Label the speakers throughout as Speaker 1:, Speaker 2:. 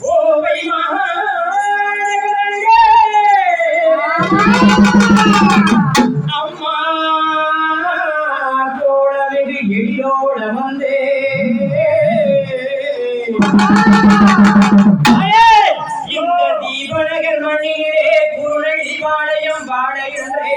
Speaker 1: கோவை அம்மா தோழமிகு எளியோட வந்தே. இந்த தீபநகர் மண்ணிலே குருணை பாளையம் பாடைகின்றே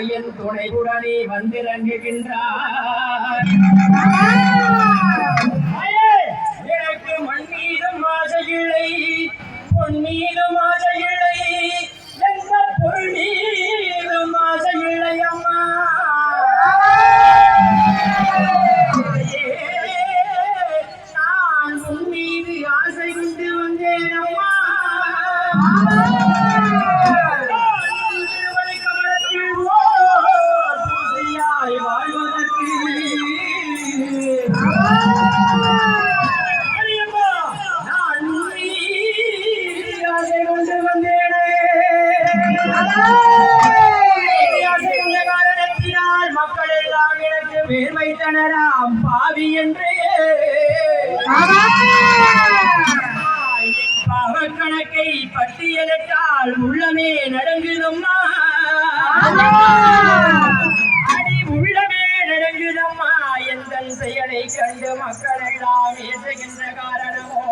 Speaker 1: பாவாடராயன் துணையுடனே வந்திறங்குகின்றார். எனக்கு மண் மீதும் ஆசையில்லை பொன் மீதும் ஆசையில்லை எந்த பொருள் மீதும் ஆசையில்லை அம்மா. நான் உன் மீது ஆசை கொண்டு வந்தேன் அம்மா. பேர் வைத்தனராம் பாவி என்றே. என் பாவக் கணக்கை பட்டியலிட்டால் உள்ளமே நடங்குதம்மா. அடி உள்ளமே நடங்குதம்மா. எந்த செயலை கண்டு மக்கள் எல்லாம் ஏசுகின்ற காரணமோ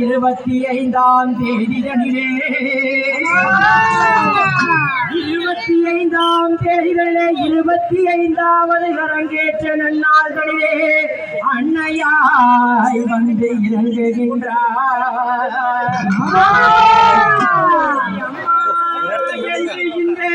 Speaker 1: இருபத்தி ஐந்தாம் தேதிகளிலே இருபத்தி ஐந்தாம் தேதிகளிலே இருபத்தி ஐந்தாவது அரங்கேற்ற நன்னாள்களிலே அன்னையாய் வந்து இறங்குகின்றார் எழுகின்றே